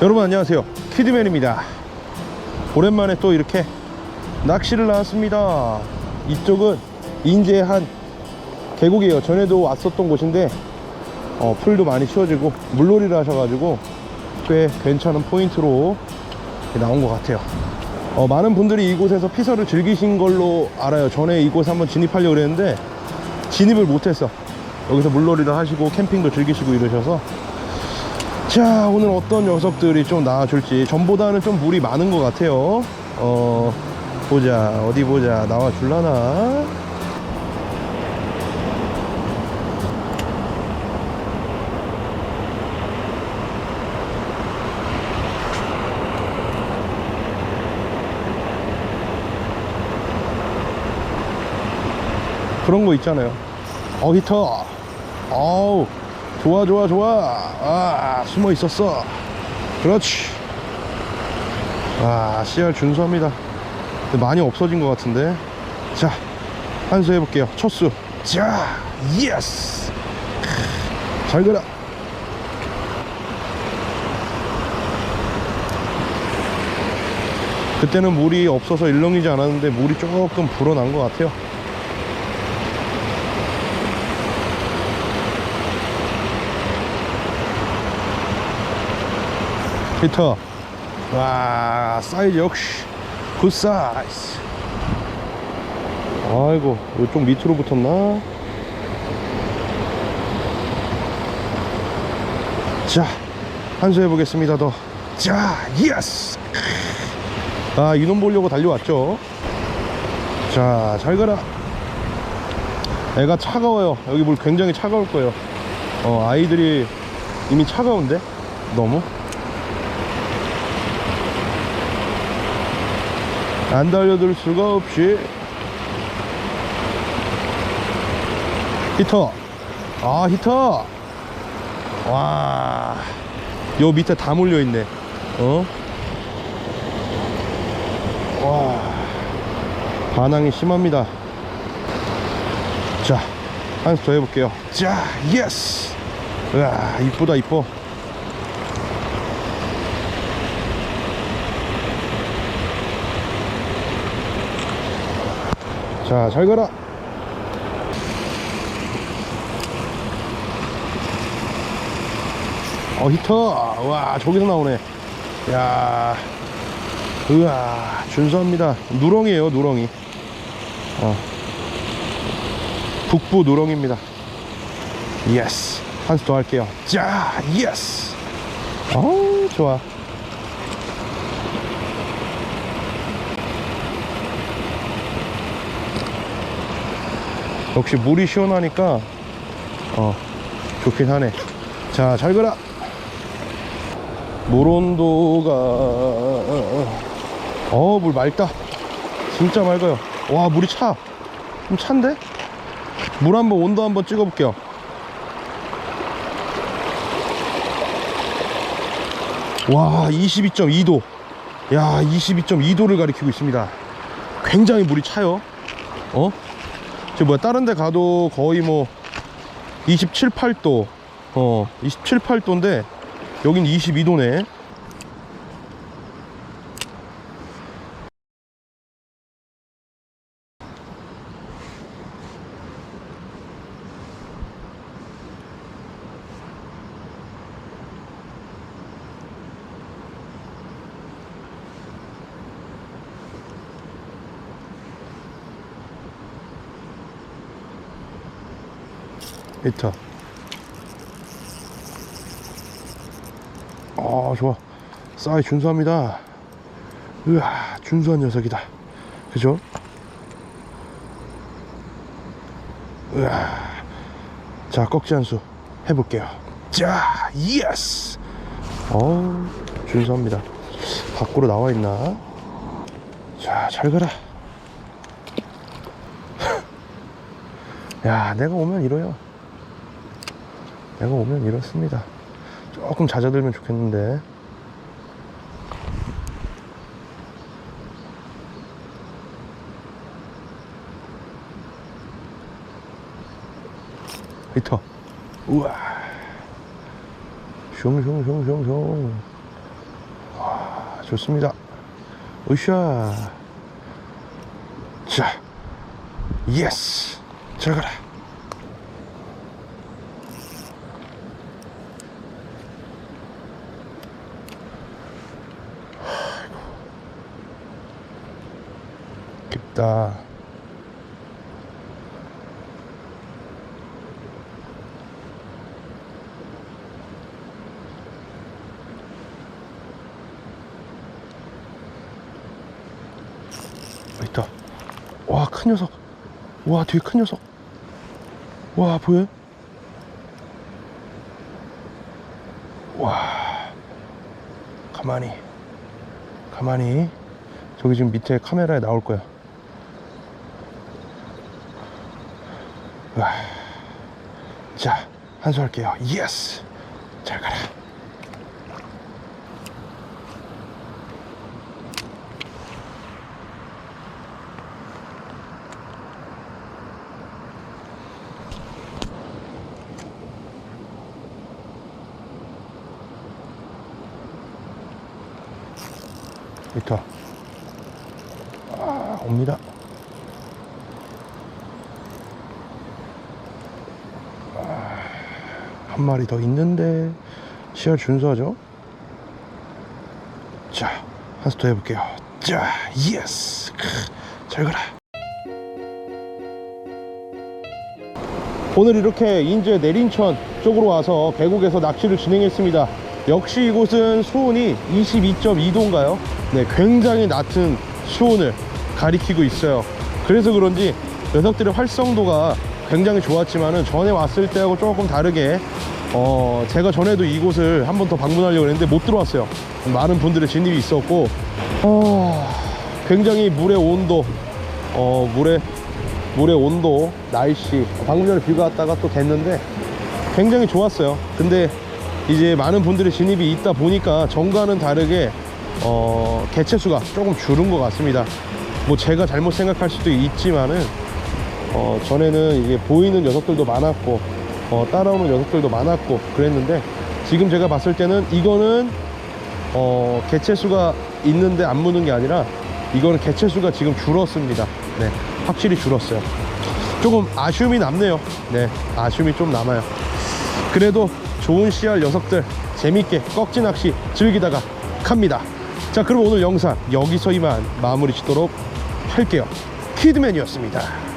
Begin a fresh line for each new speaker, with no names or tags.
여러분 안녕하세요. 키드맨입니다. 오랜만에 또 이렇게 낚시를 나왔습니다. 이쪽은 인제 한 계곡이에요. 전에도 왔었던 곳인데 어, 풀도 많이 치워지고 물놀이를 하셔가지고 꽤 괜찮은 포인트로 나온 것 같아요. 어, 많은 분들이 이곳에서 피서를 즐기신 걸로 알아요. 전에 이곳 한번 진입하려고 그랬는데 진입을 못했어 여기서 물놀이를 하시고 캠핑도 즐기시고 이러셔서 자 오늘 어떤 녀석들이 좀 나와줄지. 전보다는 좀 물이 많은 것 같아요. 어 보자. 어디 보자. 나와줄라나? 그런 거 있잖아요. 어 히터. 어우 좋아 좋아 좋아. 아 숨어 있었어. 그렇지. 아 CR 준수합니다. 많이 없어진 것 같은데. 자 한 수 해볼게요. 첫수. 자 예스. 잘 가라. 그때는 물이 없어서 일렁이지 않았는데 물이 조금 불어난 것 같아요 히터. 와 사이즈 역시 굿 사이즈 아이고 이쪽 밑으로 붙었나? 자 한수 해 보겠습니다 더자 예스 아 이놈 보려고 달려왔죠? 자 잘 가라. 애가 차가워요. 여기 물 굉장히 차가울 거예요. 어 아이들이 이미 차가운데? 너무 안 달려들 수가 없이. 히터. 아 히터. 와 요 밑에 다 몰려있네. 어? 와. 반항이 심합니다. 자 한 수 더 해볼게요. 자 예스. 으아 이쁘다 이뻐 자, 잘 가라. 어, 히터. 와, 저기서 나오네. 야, 으아, 준수합니다. 누렁이에요, 누렁이. 어. 북부 누렁입니다. 예스. 한 수 더 할게요. 자, 예스. 어우, 좋아. 역시 물이 시원하니까 어 좋긴 하네. 자 잘 가라. 물 온도가 어 물 맑다. 진짜 맑아요. 와 물이 차 좀 찬데? 물 한번 온도 한번 찍어 볼게요. 와 22.2도. 야 22.2도를 가리키고 있습니다. 굉장히 물이 차요. 어 저 뭐야 다른 데 가도 거의 뭐 27, 8도 어 27, 8도인데 여긴 22도네 히터. 아 좋아. 사이 준수합니다. 으아 준수한 녀석이다. 그죠? 으아. 자 꺽지 한 수 해볼게요. 자 예스! 어 준수합니다. 밖으로 나와 있나? 자 잘 가라. 야 내가 오면 이러요 내가 오면 이렇습니다. 조금 잦아들면 좋겠는데. 히터. 우와. 숑숑숑숑숑. 아, 좋습니다. 으쌰. 자, 예스. 들어가라. 깊다. 어, 있다. 와, 큰 녀석. 와, 되게 큰 녀석. 와, 보여요? 와. 가만히. 가만히. 저기 지금 밑에 카메라에 나올 거야. 와. 자, 한수 할게요. 예스. 잘 가라. 미터. 아, 옵니다. 아, 한 마리 더 있는데 시야 준수하죠? 자, 한수더 해볼게요. 자, 예스. 크, 잘 가라. 오늘 이렇게 인제 내린천 쪽으로 와서 계곡에서 낚시를 진행했습니다. 역시 이곳은 수온이 22.2도인가요? 네, 굉장히 낮은 수온을 가리키고 있어요. 그래서 그런지 녀석들의 활성도가 굉장히 좋았지만은 전에 왔을 때하고 조금 다르게 어, 제가 전에도 이곳을 한 번 더 방문하려고 했는데 못 들어왔어요. 많은 분들의 진입이 있었고 어, 굉장히 물의 온도 어, 물의 물의 온도, 날씨, 방금 전에 비가 왔다가 또 됐는데 굉장히 좋았어요. 근데 이제 많은 분들의 진입이 있다 보니까 전과는 다르게 어, 개체 수가 조금 줄은 것 같습니다. 뭐 제가 잘못 생각할 수도 있지만은 어, 전에는 이게 보이는 녀석들도 많았고 어, 따라오는 녀석들도 많았고 그랬는데 지금 제가 봤을 때는 이거는 어, 개체 수가 있는데 안 무는 게 아니라 이거는 개체 수가 지금 줄었습니다. 네, 확실히 줄었어요. 조금 아쉬움이 남네요. 네, 아쉬움이 좀 남아요. 그래도 좋은 씨알 녀석들 재밌게 꺽지 낚시 즐기다가 갑니다. 자, 그럼 오늘 영상 여기서 이만 마무리 짓도록 할게요. 키드맨이었습니다.